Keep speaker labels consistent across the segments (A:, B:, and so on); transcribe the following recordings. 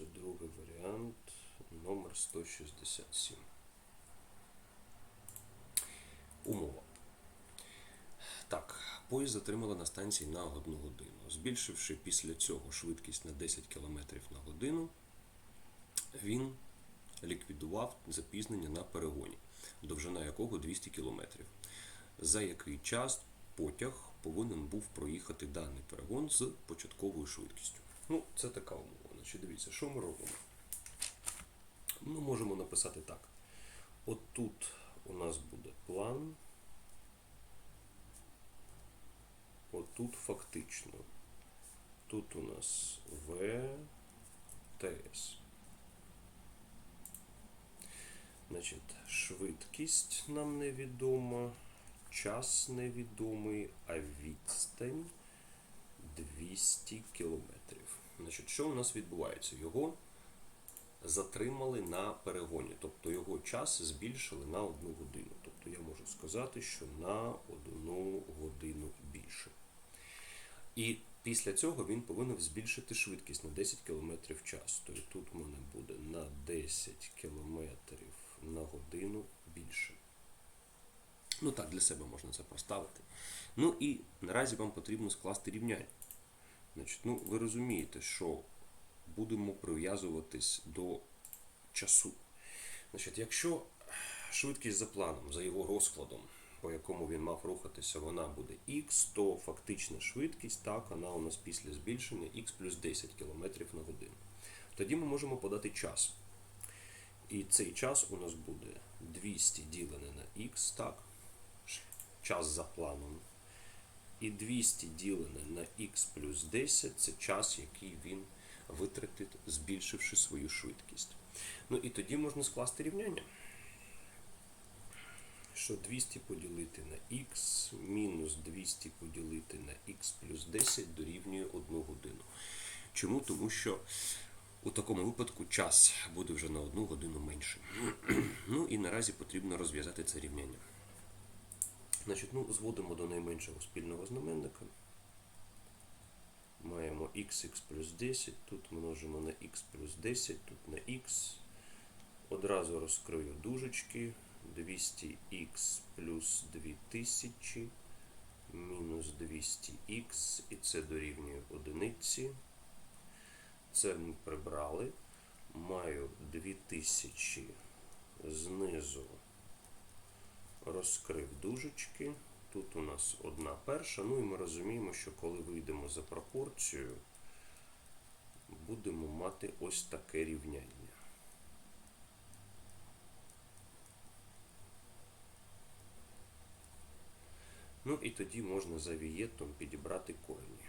A: Це другий варіант, номер 167. Умова. Так, поїзд затримали на станції на одну годину. Збільшивши після цього швидкість на 10 км на годину, він ліквідував запізнення на перегоні, довжина якого 200 км. За який час потяг повинен був проїхати даний перегон з початковою швидкістю. Ну, це така умова. Значить, дивіться, що ми робимо? Ми можемо написати так. От тут у нас буде план. От тут фактично. Тут у нас ВТС. Значить, швидкість нам невідома, час невідомий, а відстань 200 кілометрів. Значить, що у нас відбувається? Його затримали на перегоні, тобто його час збільшили на одну годину. Тобто я можу сказати, що на одну годину більше. І після цього він повинен збільшити швидкість на 10 км в час. Тобто тут у мене буде на 10 км на годину більше. Ну так, для себе можна це проставити. Ну і наразі вам потрібно скласти рівняння. Значить, ну, ви розумієте, що будемо прив'язуватись до часу. Значить, якщо швидкість за планом, за його розкладом, по якому він мав рухатися, вона буде х, то фактична швидкість, так, вона у нас після збільшення х плюс 10 км на годину. Тоді ми можемо подати час. І цей час у нас буде 200 ділене на х, так, час за планом. І 200 ділене на х плюс 10 це час, який він витратить, збільшивши свою швидкість. Ну і тоді можна скласти рівняння. Що 200 поділити на х мінус 200 поділити на х плюс 10 дорівнює 1 годину. Чому? Тому що у такому випадку час буде вже на 1 годину менше. ну і наразі потрібно розв'язати це рівняння. Значить, ну, зводимо до найменшого спільного знаменника. Маємо xx плюс 10, тут множимо на x плюс 10, тут на x. Одразу розкрию дужечки. 200х плюс 2000 мінус 200х, і це дорівнює одиниці. Це ми прибрали. Маю 2000 знизу розкрив дужечки. Тут у нас одна перша. Ну і ми розуміємо, що коли вийдемо за пропорцію, будемо мати ось таке рівняння. Ну і тоді можна за вієтом підібрати корені.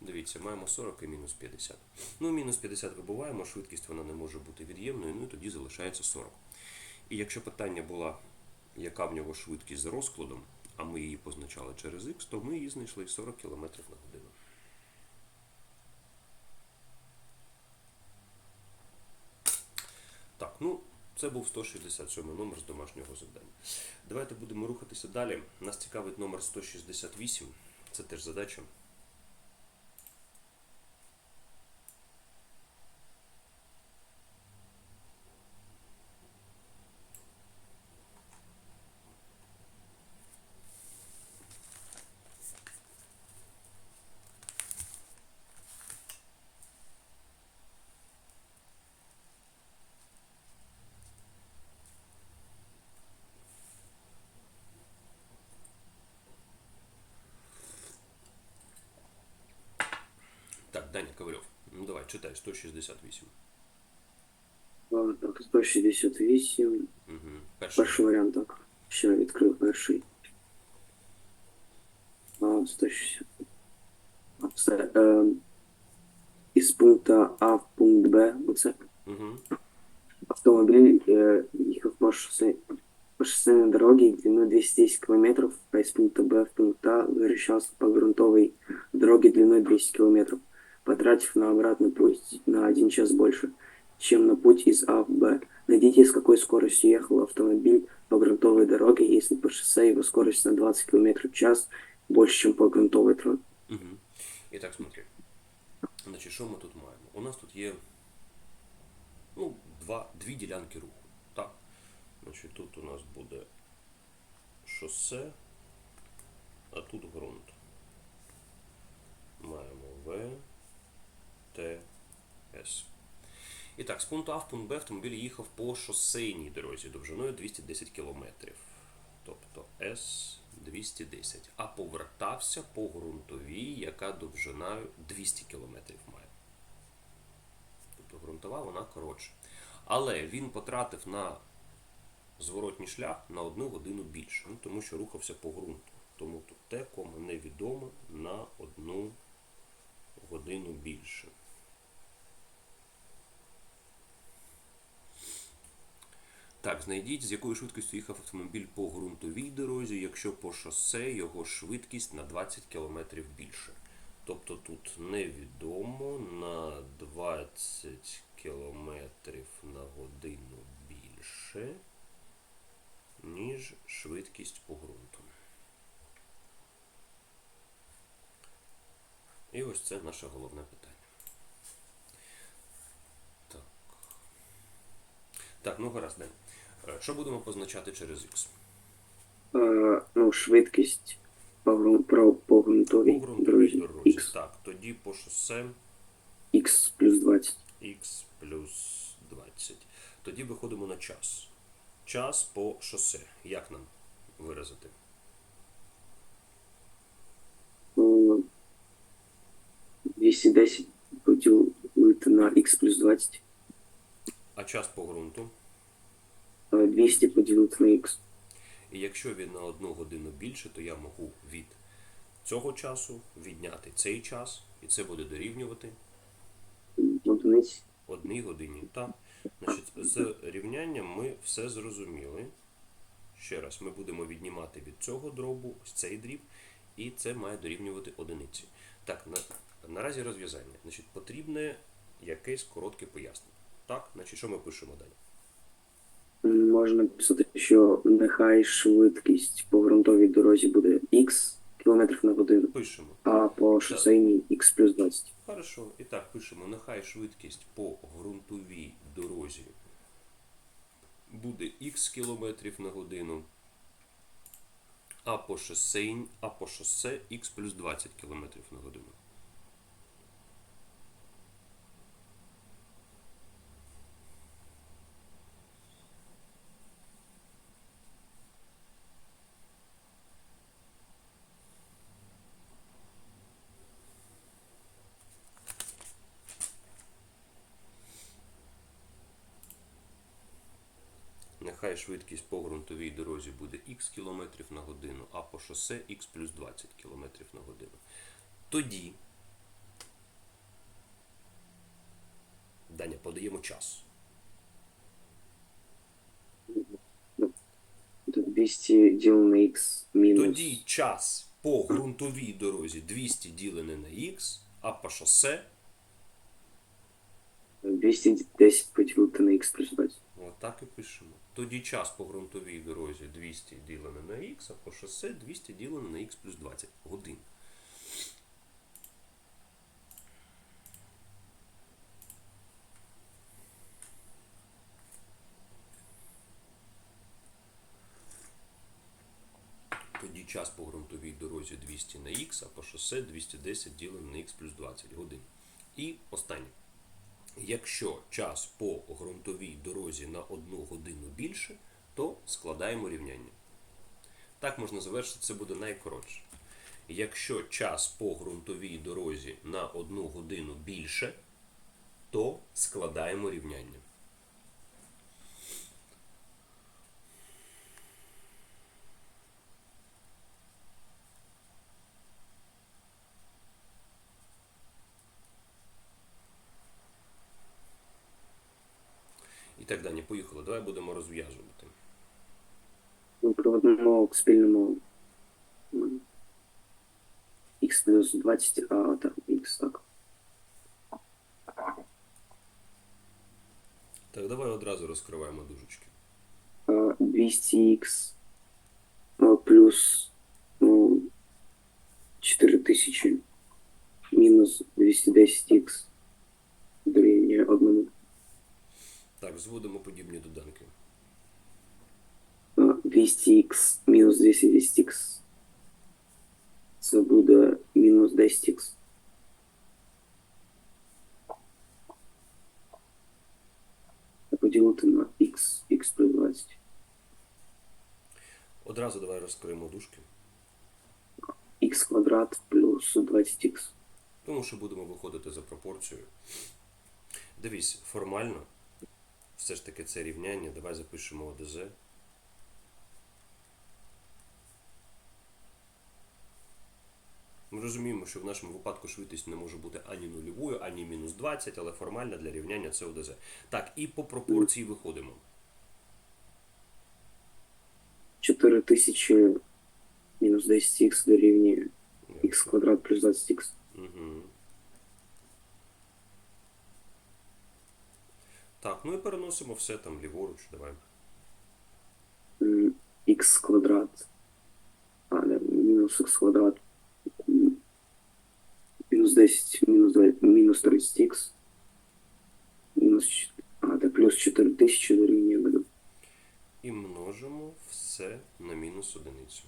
A: Дивіться, маємо 40 і мінус 50. Ну, мінус 50 вибуваємо, швидкість вона не може бути від'ємною, ну і тоді залишається 40. І якщо питання була, яка в нього швидкість за розкладом, а ми її позначали через х, то ми її знайшли 40 км на годину. Так, ну, це був 167 номер з домашнього завдання. Давайте будемо рухатися далі. Нас цікавить номер 168. Це теж задача. Ну давай, читай, 168.
B: А, Так, 168.
A: Угу. Перший.
B: Перший варіант, так. Ще відкрив перший. А, 160. А, Все. Е, із пункту А в пункт Б. Оце
A: Угу.
B: автомобиль э, ехал по шоссе по шоссейной дороге длиной 210 километров, а из пункта Б в пункт А возвращался по грунтовой дороге длиной 200 километров, потратив на обратный путь на один час больше, чем на путь из А в Б. Найдите, с какой скоростью ехал автомобиль по грунтовой дороге, если по шоссе его скорость на 20 км в час больше, чем по грунтовой дороге.
A: Угу. І так, смотри. Значить, що ми тут маємо? У нас тут є ну, два, дві ділянки руху. Так. Значить, тут у нас буде шосе, а тут ґрунт. Маємо В, Т, С. І так, з пункту А в пункт Б автомобіль їхав по шосейній дорозі довжиною 210 км. Тобто С 210. А повертався по ґрунтовій, яка довжиною 200 км має. Тобто ґрунтова вона коротша. Але він потратив на зворотній шлях на одну годину більше, ну, тому що рухався по ґрунту. Тому тут те, кому невідомо на одну годину більше. Так, знайдіть, з якою швидкістю їхав автомобіль по ґрунтовій дорозі, якщо по шосе його швидкість на 20 км більше. Тобто тут невідомо на 20 км на годину більше, ніж швидкість по ґрунту. І ось це наше головне питання. Так, ну гаразд, День. Е, Що будемо позначати через X?
B: Е, ну, швидкість по, гру- про, по
A: ґрунтовій
B: дорозі.
A: дорозі.
B: X,
A: Так, тоді по шосе
B: X плюс 20.
A: x плюс 20. Тоді виходимо на час. Час по шосе. Як нам виразити?
B: Е, 210 поділити на X плюс 20.
A: А час по ґрунту?
B: Е, 200 поділити на X.
A: І якщо він на одну годину більше, то я можу від цього часу відняти цей час, і це буде дорівнювати
B: Одиниць.
A: одній годині. Так. Значить, з рівнянням ми все зрозуміли. Ще раз, ми будемо віднімати від цього дробу ось цей дріб, і це має дорівнювати одиниці. Так, на, наразі розв'язання. Значить, потрібне якесь коротке пояснення. Так, значить, що ми пишемо далі?
B: Можна написати, що нехай швидкість по ґрунтовій дорозі буде X км на годину,
A: Пишемо.
B: а по шосейній X плюс 20.
A: Хорошо. І так, пишемо, нехай швидкість по ґрунтовій дорозі буде х кілометрів на годину, а по шосейн, а по шосе х плюс 20 кілометрів на годину. Нехай швидкість по ґрунтовій дорозі буде х кілометрів на годину, а по шосе х плюс 20 кілометрів на годину. Тоді Даня, подаємо час.
B: 200 ділено на X мінус.
A: Тоді час по ґрунтовій дорозі 200 ділене на х, а по шосе
B: 210 поділити на X плюс 20.
A: Отак і пишемо. Тоді час по ґрунтовій дорозі 200 ділене на х, а по шосе 200 ділене на х плюс 20 годин. Тоді час по ґрунтовій дорозі 200 на х, а по шосе 210 ділене на х плюс 20 годин. І останнє. Якщо час по ґрунтовій дорозі на одну годину більше, то складаємо рівняння. Так можна завершити, це буде найкоротше. Якщо час по ґрунтовій дорозі на одну годину більше, то складаємо рівняння. так далі. Поїхали. Давай будемо розв'язувати.
B: Ми проведемо к спільному x плюс 20, а так, x, так.
A: Так, давай одразу розкриваємо дужечки.
B: 200x плюс ну, 4000 мінус 210x дорівнює 1
A: так, зводимо подібні доданки.
B: 200х мінус 210х. Це буде мінус 10х. Поділити на х, х плюс 20.
A: Одразу давай розкриємо дужки,
B: х квадрат плюс 20х.
A: тому що будемо виходити за пропорцією. Дивись, формально, все ж таки це рівняння. Давай запишемо ОДЗ. Ми розуміємо, що в нашому випадку швидкість не може бути ані нульовою, ані мінус 20, але формально для рівняння це ОДЗ. Так, і по пропорції виходимо.
B: 4000 мінус 10х дорівнює х квадрат плюс 20х.
A: Угу. Так, ну і переносимо все там ліворуч, давай.
B: М, х квадрат. А, не, мінус х квадрат. М, Мінус 10, мінус 2, мінус 30х. Мінус, ч- а, так, плюс 4000 дорівнює буде
A: І множимо все на мінус одиницю.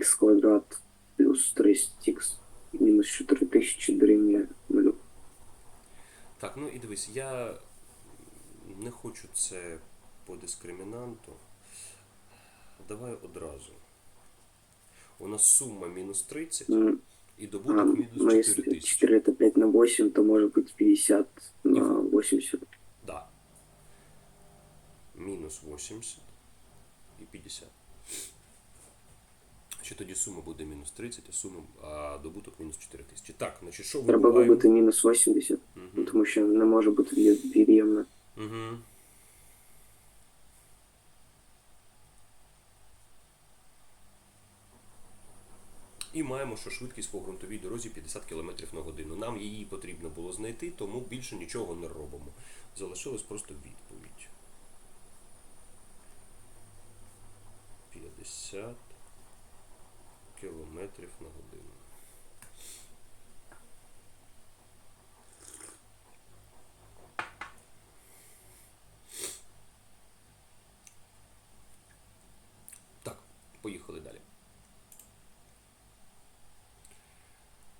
B: х квадрат плюс 30х. Мінус 4000 дорівнює 0.
A: Так, ну і дивись, я не хочу це по дискримінанту. Давай одразу. У нас сума мінус 30
B: М,
A: і добуток
B: ну,
A: мінус
B: если
A: 4000.
B: 4 это 5 на 8, то может быть 50 на 80.
A: Да. Мінус 80 і 50. Чи тоді сума буде мінус 30, а сума, а добуток мінус 4000. Так, значить, що
B: Треба
A: вибиваємо?
B: вибити мінус 80,
A: Мгм.
B: тому що не може бути від- від'ємне.
A: Угу. І маємо, що швидкість по ґрунтовій дорозі 50 км на годину. Нам її потрібно було знайти, тому більше нічого не робимо. Залишилась просто відповідь. 50 км на годину. Так, поїхали далі.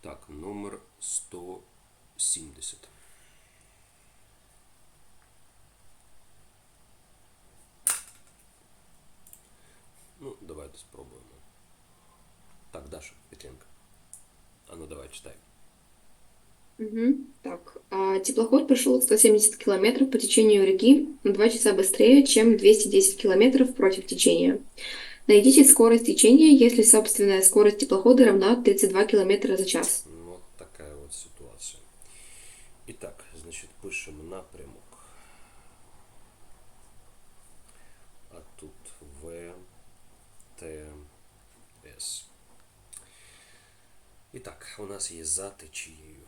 A: Так, номер 170. Ну, давайте спробуємо. Так, Даша, Петренко. А ну давай читай.
C: Мгм. Так, а, теплоход прошел 170 километров по течению реки на 2 часа быстрее, чем 210 километров против течения. Найдите скорость течения, если собственная скорость теплохода равна 32 километра за час.
A: Ну, от така от ситуація. І так, значить, у нас є за течією.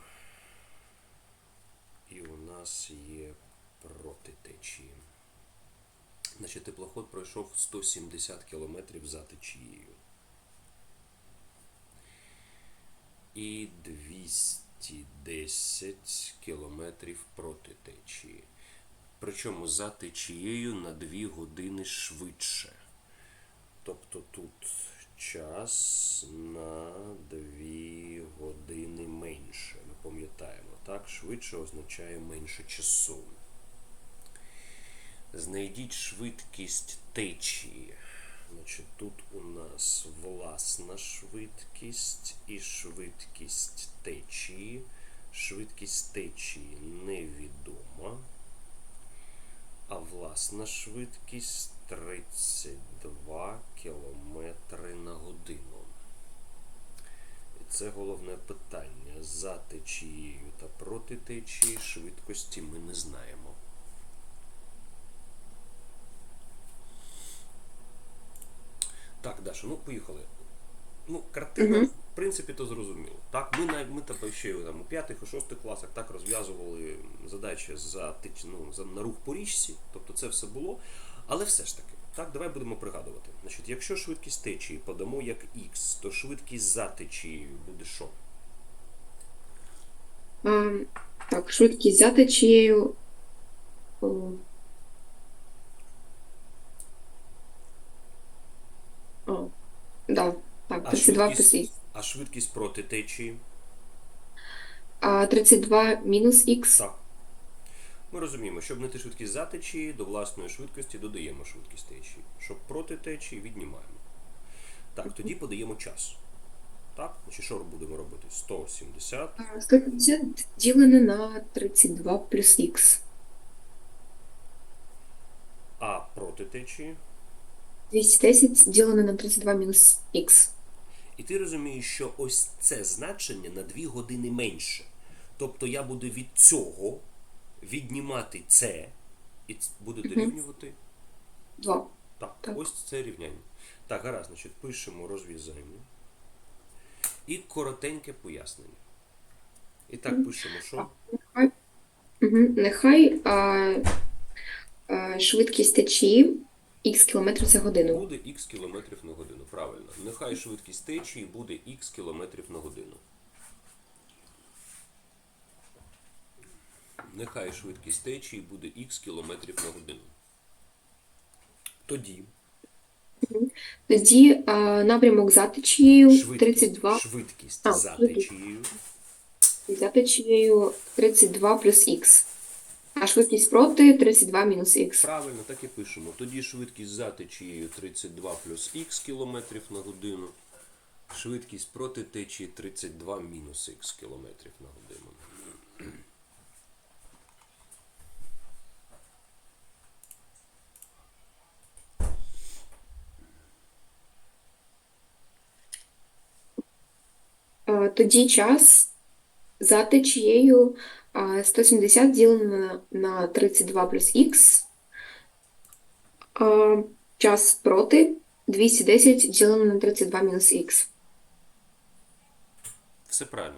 A: І у нас є проти течії. Значить, теплоход пройшов 170 км за течією. і 210 кілометрів проти течії. Причому за течією на 2 години швидше. Тобто тут час на 2 години менше. Ми пам'ятаємо, так? Швидше означає менше часу. Знайдіть швидкість течії. Значить, тут у нас власна швидкість і швидкість течії. Швидкість течії невідома. А власна швидкість 32 км на годину. І це головне питання. За течією та проти течії швидкості ми не знаємо. Так, Даша, ну поїхали. Ну, картина,
C: Мгм.
A: в принципі, то зрозуміло. Так, ми на ми тебе ще там, у п'ятих, у шостих класах так розв'язували задачі за ну, за на рух по річці, тобто це все було. Але все ж таки, так, давай будемо пригадувати. Значить, якщо швидкість течії подамо як х, то швидкість за течією буде що?
C: А, так, швидкість за течією. О. О, да, так,
A: А
C: 32 плюс х.
A: а швидкість проти течії?
C: А 32 мінус х.
A: Так. Ми розуміємо, щоб знайти швидкість за течії, до власної швидкості додаємо швидкість течії. Щоб проти течії віднімаємо. Так, тоді подаємо час. Так, значить, що будемо робити? 170
C: А, 150 ділене на 32 плюс х.
A: а проти течії.
C: 210 ділене на 32 мінус х.
A: І ти розумієш, що ось це значення на 2 години менше. Тобто я буду від цього віднімати це, і буде дорівнювати
C: 2.
A: Так,
C: Так.
A: ось це рівняння. Так, гаразд, значить, пишемо розв'язання. І коротеньке пояснення. І так пишемо, що
C: Угу. Нехай а, а, швидкість течії х км за годину.
A: буде х кілометрів на годину. Правильно. Нехай швидкість течії буде х кілометрів на годину. Нехай швидкість течії буде х кілометрів на годину. Тоді
C: Тоді а, напрямок за течією
A: швидкість,
C: 32,
A: швидкість
C: А,
A: за
C: швидкість.
A: течією
C: за течією 32 плюс х. А швидкість проти 32 мінус х.
A: Правильно, так і пишемо. Тоді швидкість за течією 32 плюс х кілометрів на годину. Швидкість проти течії 32 мінус х кілометрів на годину.
C: А, Тоді час за течією 170 ділено на, на 32 плюс х. Час проти 210 ділено на 32 мінус х.
A: Все правильно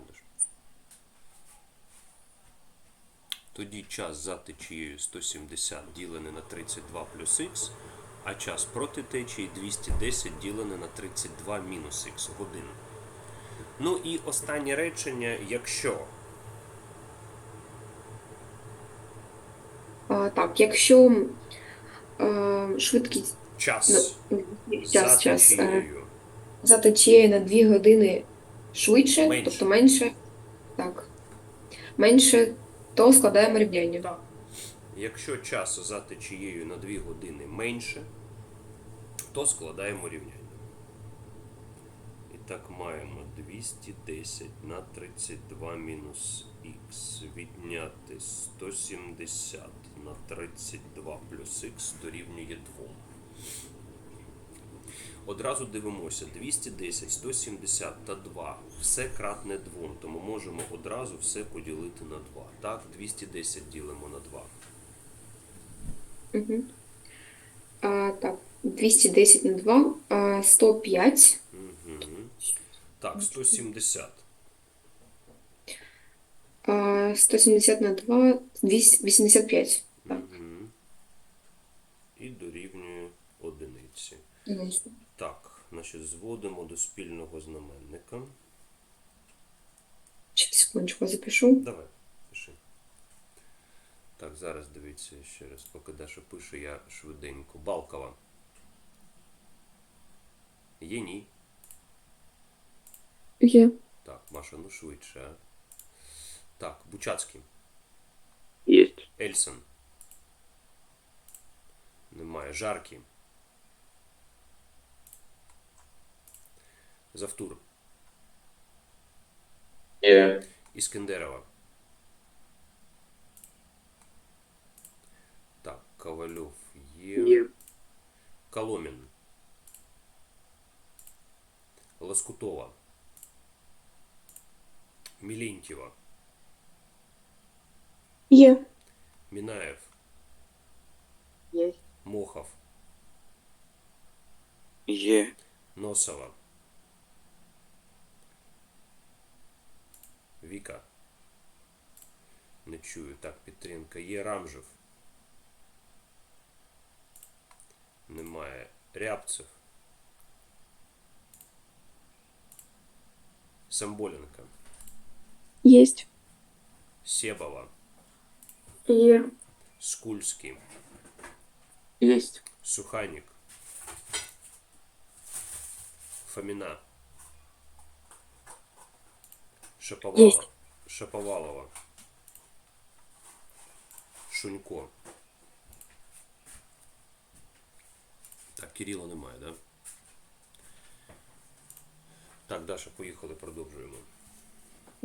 A: Тоді час за течією 170 ділене на 32 плюс х, а час проти течії 210 ділене на 32 мінус х годин. Ну і останнє речення, якщо
C: А, Так, якщо а, швидкість
A: час
C: ну,
A: за
C: час, час е,
A: течією
C: за течією на 2 години швидше,
A: Менше.
C: тобто менше, так, менше, то складаємо рівняння.
A: Так. Якщо час за течією на 2 години менше, то складаємо рівняння. І так маємо 210 на 32 мінус х відняти 170 на 32 плюс х дорівнює 2. Одразу дивимося 210, 170 та 2. Все кратне 2, тому можемо одразу все поділити на 2. Так, 210 ділимо на 2.
C: Угу. А, так, 210 на 2, а, 105.
A: Угу. Так, 170.
C: 170 на 2, 285. Так.
A: Угу. І дорівнює одиниці. Так, значить, зводимо до спільного знаменника.
C: Ще секундочку запишу.
A: Давай, пиши. Так, зараз дивіться ще раз, поки Даша пише, я швиденько. Балкова. Є ні.
C: Є.
A: Так, Маша, ну швидше. а. Так, Бучацький.
B: Есть.
A: Ельсон. Немає. Жаркі. Завтур.
D: Є.
A: Іскендерова. Так, Ковальов є.
B: Е.
A: Коломін. Лоскутова. Мілентьєва.
C: Є.
A: Мінаєв.
B: Есть.
A: Мохов.
D: Є.
A: Носова. Віка. Не чую. Так, підтримка. Є Рамжев. Немає. Рябцев. Самболенко.
C: Єсть.
A: Себова,
C: Є.
A: Скульський,
B: Есть.
A: Суханік, Фоміна, Шаповалова,
C: Єсть.
A: Шаповалова, Шунько. Так, Кирила немає, да? Так, Даша, поїхали, продовжуємо.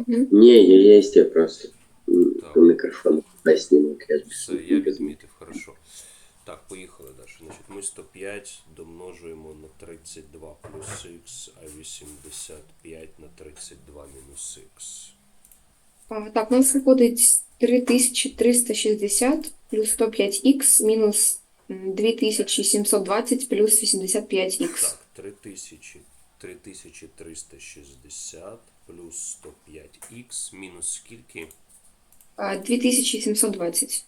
D: Не, я есть, я просто
A: Так.
D: микрофон на снимок. Я
A: Все, я відмітив, хорошо. Так, поїхали далі. Значить, ми 105 домножуємо на 32 плюс х, а 85 на 32 мінус х.
C: А, Так, у нас виходить 3360 плюс 105х мінус м, 2720 плюс 85х.
A: Так, 3000, 3360 плюс 105х мінус скільки?
C: 2720.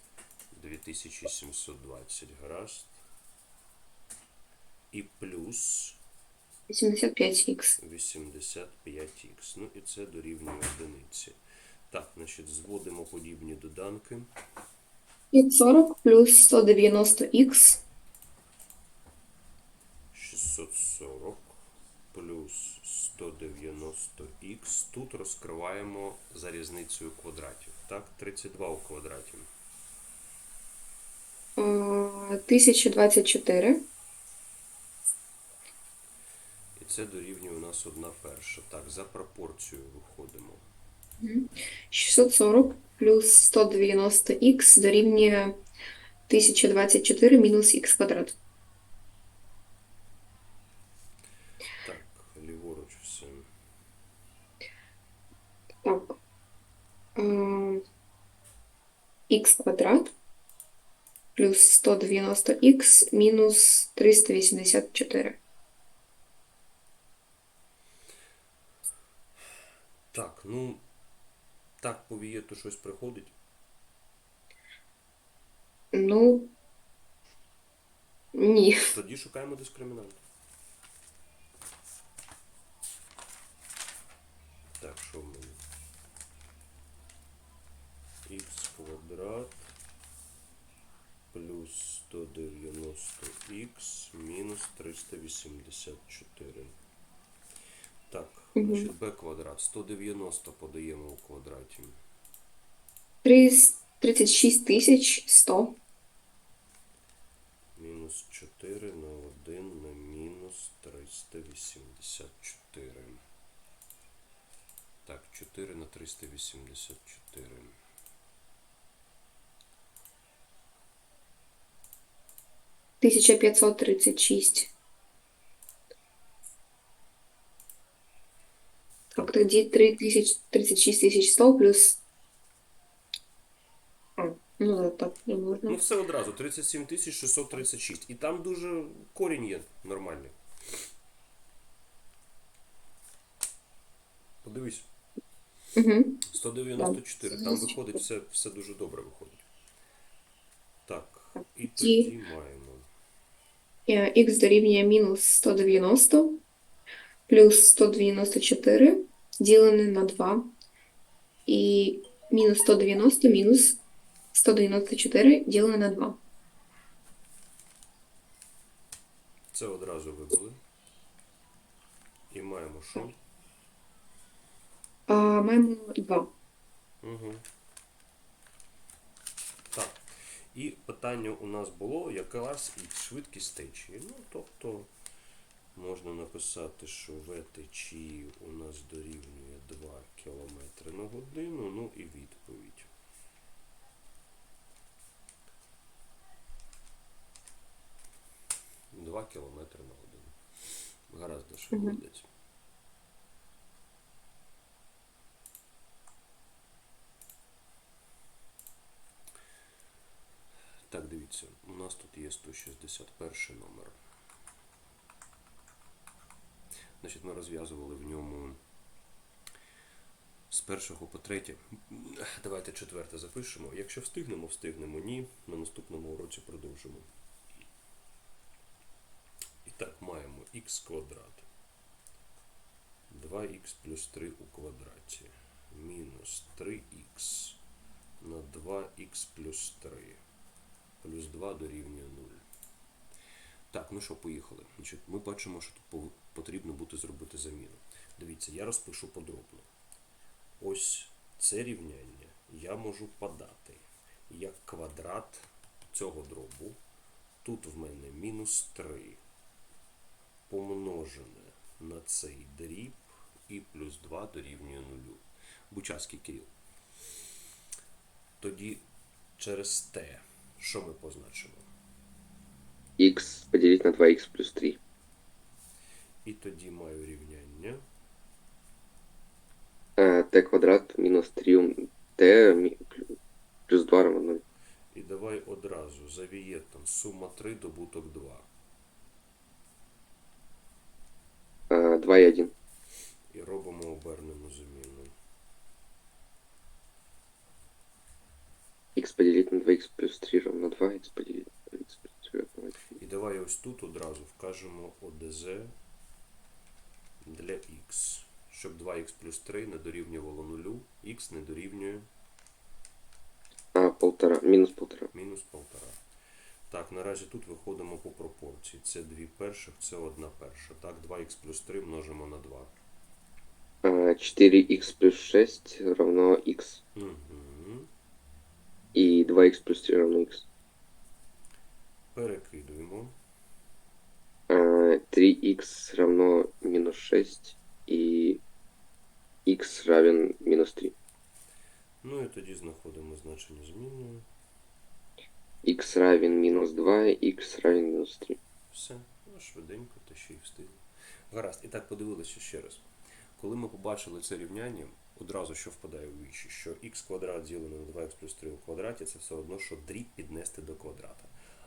A: 2720, гаразд. І плюс
C: 85х.
A: 85х. Ну і це дорівнює одиниці. Так, значить, зводимо подібні доданки.
C: 540 плюс 190х
A: 640 плюс 190х. Тут розкриваємо за різницею квадратів. Так, 32 у квадраті.
C: 1024
A: І це дорівнює у нас одна перша. Так, за пропорцією виходимо.
C: 640 плюс 190х дорівнює 1024 мінус х квадрат.
A: Так, ліворуч все.
C: Так. Х квадрат плюс 190х мінус 384.
A: Так, ну так повіє, то щось приходить.
C: Ну, ні.
A: Тоді шукаємо дискримінант. Так, що в мене? х квадрат плюс 190х мінус 384. Так, значить b квадрат. 190 подаємо у квадраті.
C: 36 100.
A: Мінус 4 на 1 на мінус 384. Так, 4 на 384.
C: Тисяча п'ятсот тридцять шість. Так, тоді 3000 36 тисяч 100 плюс... А, ну, да, так, не можна.
A: Ну, все одразу, 37 636. І там дуже корінь є нормальний. Подивись,
C: Угу.
A: 194.
C: Так,
A: Там
C: 194.
A: виходить все, все дуже добре виходить. Так, і
C: Ті-
A: тоді маємо.
C: Х дорівнює мінус 190 плюс 194 ділене на 2. І мінус 190 мінус 194 ділене на 2.
A: Це одразу вибили. І маємо що?
C: А маємо 2.
A: Угу. Так. І питання у нас було якраз і швидкість течії. Ну, тобто можна написати, що В течії у нас дорівнює 2 км на годину, ну і відповідь. Два кілометри на годину. Гаразд, Даша,
C: Мгм.
A: молодець. Так, дивіться, у нас тут є 161 номер. Значить, ми розв'язували в ньому з першого по третє. Давайте четверте запишемо. Якщо встигнемо, встигнемо. Ні. На наступному уроці продовжимо. І так, маємо х квадрат. 2х плюс 3 у квадраті. Мінус 3х на 2х плюс 3. Плюс 2 дорівнює 0. Так, ну що, поїхали. Значить, ми бачимо, що тут потрібно буде зробити заміну. Дивіться, я розпишу подробно. Ось це рівняння я можу подати як квадрат цього дробу. Тут в мене мінус 3 помножене на цей дріб і плюс 2 дорівнює 0. Бучаський Кирил. Тоді через те, що ми позначимо?
D: Х поделить на 2х плюс 3.
A: І тоді маю рівняння.
D: T квадрат минус 3 t плюс 2 равно 0.
A: І давай одразу за вієтом сума 3 добуток 2.
D: 2 и 1.
A: І робимо обернену заміну.
D: Х поделить на 2х плюс 3 равно 2. х поделить на 2х плюс 3 равно 1.
A: І давай ось тут одразу вкажемо ОДЗ для х. Щоб 2х плюс 3 не дорівнювало 0, х не дорівнює
D: А, полтора. Минус полтора.
A: мінус 1,5. Так, наразі тут виходимо по пропорції. Це 2 перших, це 1 перша. Так, 2х плюс 3 множимо на 2.
D: 4х плюс 6 равно х.
A: Угу.
D: И 2х плюс 3 равно х.
A: Перекидуємо.
D: 3х равно минус 6 и х равен минус 3.
A: Ну і тоді знаходимо значення змінної.
D: х равен минус 2, х равен минус 3.
A: Все, ну, швиденько, та ще й встигли. Гаразд, і так подивилися ще раз. Коли ми побачили це рівняння, одразу що впадає в вічі, що х квадрат ділене на 2х плюс 3 у квадраті це все одно, що дріб піднести до квадрата.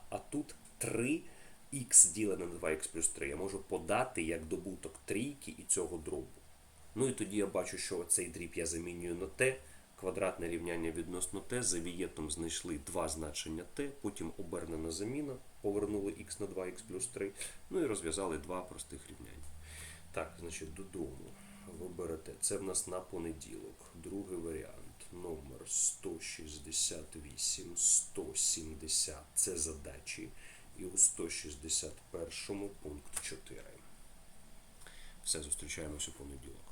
A: А тут 3х ділене на 2х плюс 3 я можу подати як добуток трійки і цього дробу. Ну і тоді я бачу, що цей дріб я замінюю на t, квадратне рівняння відносно t, за вієтом знайшли два значення t, потім обернена заміна, повернули x на 2х плюс 3, ну і розв'язали два простих рівняння. Так, значить, додому ви берете. Це в нас на понеділок. Другий варіант. Номер 168, 170. Це задачі. І у 161 пункт 4. Все, зустрічаємося у понеділок.